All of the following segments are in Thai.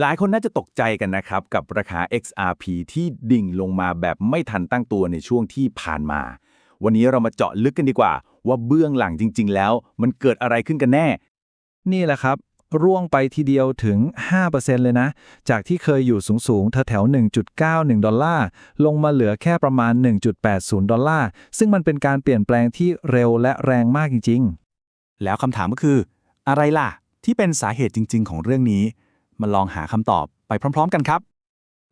หลายคนน่าจะตกใจกันนะครับ กับราคา XRP ที่ดิ่งลงมาแบบไม่ทันตั้งตัวในช่วงที่ผ่านมา วันนี้เรามาเจาะลึกกันดีกว่า ว่าเบื้องหลังจริง ๆ แล้ว มันเกิดอะไรขึ้นกันแน่ นี่แหละครับ ร่วงไปทีเดียวถึง 5%เลยนะ จากที่เคยอยู่สูงๆแถวๆ1.91 ดอลลาร์ ลงมาเหลือแค่ประมาณ 1.80 ดอลลาร์ ซึ่งมันเป็นการเปลี่ยนแปลงที่เร็วและแรงมากจริง ๆ แล้วคำถามก็คือ อะไรล่ะ ที่เป็นสาเหตุจริง ๆ ของเรื่องนี้ มาลองหาคำตอบไปพร้อม ๆ กันครับ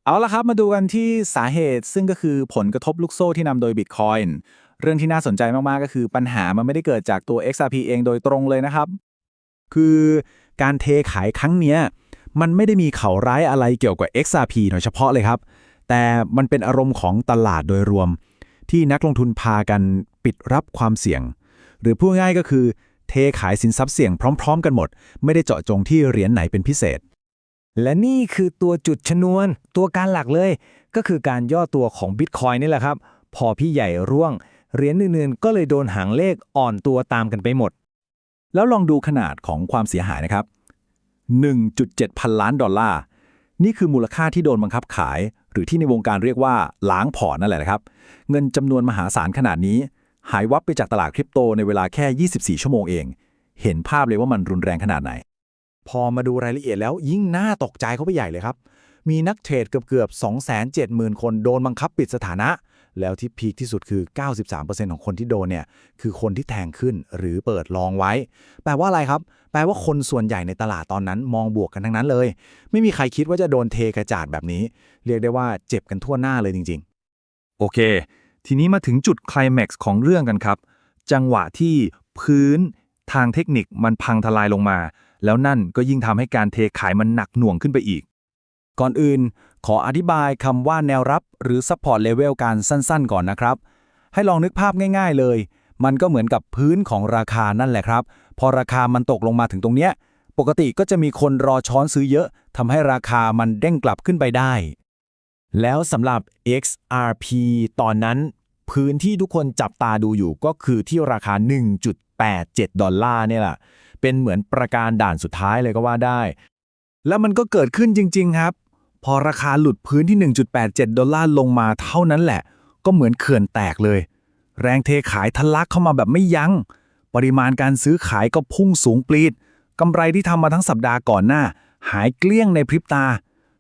เอาละครับมาดูกันที่สาเหตุซึ่งก็คือผลกระทบลูกโซ่ที่นำโดย Bitcoin เรื่องที่น่าสนใจมาก ๆ ก็คือปัญหามันไม่ได้เกิดจากตัว XRP เองโดยตรงเลยนะครับ คือการเทขายครั้งเนี้ยมันไม่ได้มีข่าวร้ายอะไรเกี่ยวกับ XRP โดยเฉพาะเลยครับ แต่มันเป็นอารมณ์ของตลาดโดยรวม ที่นักลงทุนพากันปิดรับความเสี่ยง หรือพูดง่ายก็คือ เทขายสินทรัพย์เสี่ยงพร้อม ๆ กันหมด ไม่ได้เจาะจงที่เหรียญไหนเป็นพิเศษ และนี่คือตัวจุดชนวน ตัวการหลักเลย ก็คือการย่อตัวของ Bitcoin นี่แหละครับ พอพี่ใหญ่ร่วง เหรียญอื่นๆ ก็เลยโดนหางเลขอ่อนตัวตามกันไปหมด แล้วลองดูขนาดของความเสียหายนะครับ 1.7 พันล้านดอลลาร์ นี่คือมูลค่าที่โดนบังคับขาย หรือที่ในวงการเรียกว่าล้างพอร์ตนั่นแหละนะครับ เงินจำนวนมหาศาลขนาดนี้ หายวับไปจากตลาดคริปโตในเวลาแค่ 24 ชั่วโมงเอง เห็นภาพเลยว่ามันรุนแรงขนาดไหน พอมาดูรายละเอียดแล้วยิ่งน่าตกใจเขาไปใหญ่เลยครับ มีนักเทรดเกือบเกือบ270,000 คนโดนบังคับปิดสถานะ แล้วที่พีคที่สุดคือ 93%ของคนที่โดนเนี่ยคือคนที่แทงขึ้นหรือเปิดลองไว้ แปลว่าอะไรครับ แปลว่าคนส่วนใหญ่ในตลาดตอนนั้นมองบวกกันทั้งนั้นเลย ไม่มีใครคิดว่าจะโดนเทกระจาดแบบนี้ เรียกได้ว่าเจ็บกันทั่วหน้าเลยจริง ๆ โอเค ทีนี้มาถึงจุดคลแม็กซ์ของเรื่องกันครับ จังหวะที่พื้นทางเทคนิคมันพังทลายลงมา แล้วนั่นก็ยิ่งทำให้การเทขายมันหนักหน่วงขึ้นไปอีก ก่อนอื่น ขออธิบายคำว่าแนวรับ หรือ support level การสั้นๆ ก่อนนะครับ ให้ลองนึกภาพง่าย ๆ เลย มันก็เหมือนกับพื้นของราคานั่นแหละครับ พอราคามันตกลงมาถึงตรงเนี้ย ปกติก็จะมีคนรอช้อนซื้อเยอะทำให้ราคามันเด้งกลับขึ้นไปได้ แล้วสำหรับ XRP ตอนนั้น พื้นที่ทุกคนจับตาดูอยู่ก็คือที่ราคา 1.87 ดอลลาร์เนี่ยแหละ เป็นเหมือนประการด่านสุดท้ายเลยก็ว่าได้ แล้วมันก็เกิดขึ้นจริง ๆ ครับ พอราคาหลุดพื้นที่ 1.87 ดอลลาร์ลงมาเท่านั้นแหละ ก็เหมือนเขื่อนแตกเลย แรงเทขายทะลักเข้ามาแบบไม่ยัง้ง ปริมาณการซื้อขายก็พุ่งสูงปรีดกำไรที่ทำมาทั้งสัปดาห์ก่อนหน้า หายเกลี้ยงในพริบตา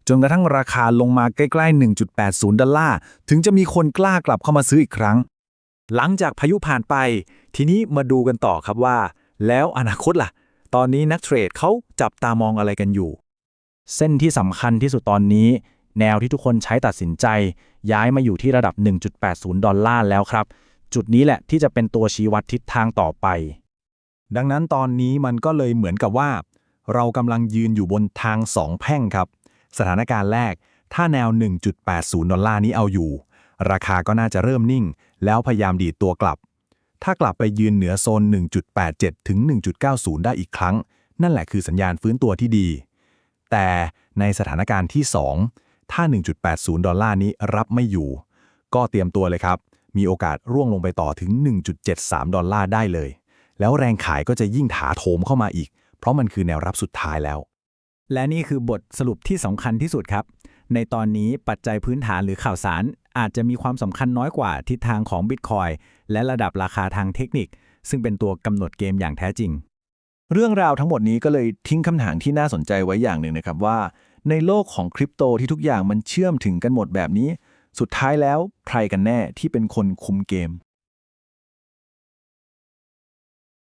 จนกระทั่งราคาลงมาใกล้ๆ 1.80 ดอลลาร์ ถึงจะมีคนกล้ากลับเข้ามาซื้ออีกครั้ง หลังจากพายุผ่านไป ทีนี้มาดูกันต่อครับว่า แล้วอนาคตล่ะ ตอนนี้นักเทรดเขาจับตามองอะไรกันอยู่ เส้นที่สำคัญที่สุดตอนนี้ แนวที่ทุกคนใช้ตัดสินใจ ย้ายมาอยู่ที่ระดับ 1.80 ดอลลาร์แล้วครับ จุดนี้แหละที่จะเป็นตัวชี้วัดทิศทางต่อไป ดังนั้นตอนนี้มันก็เลยเหมือนกับว่า เรากำลังยืนอยู่บนทางสองแพร่งครับ สถานการณ์แรก ถ้าแนว 1.80 ดอลลาร์นี้เอาอยู่ ราคาก็น่าจะเริ่มนิ่ง แล้วพยายามดีดตัวกลับ ถ้ากลับไปยืนเหนือโซน 1.87 ถึง 1.90 ได้อีกครั้ง นั่นแหละคือสัญญาณฟื้นตัวที่ดี แต่ในสถานการณ์ที่ 2 ถ้า 1.80 ดอลลาร์นี้รับไม่อยู่ ก็เตรียมตัวเลยครับ มีโอกาสร่วงลงไปต่อถึง 1.73 ดอลลาร์ได้เลย แล้วแรงขายก็จะยิ่งถาโถมเข้ามาอีก เพราะมันคือแนวรับสุดท้ายแล้ว และนี่คือบทสรุปที่สำคัญที่สุดครับ ในตอนนี้ปัจจัยพื้นฐานหรือข่าวสาร อาจจะมีความสำคัญน้อยกว่าทิศทางของ Bitcoin และระดับราคาทางเทคนิค ซึ่งเป็นตัวกำหนดเกมอย่างแท้จริง เรื่องราวทั้งหมดนี้ก็เลยทิ้งคำถามที่น่าสนใจไว้อย่างหนึ่งนะครับว่า ในโลกของคริปโตที่ทุกอย่างมันเชื่อมถึงกันหมดแบบนี้ สุดท้ายแล้วใครกันแน่ที่เป็นคนคุมเกม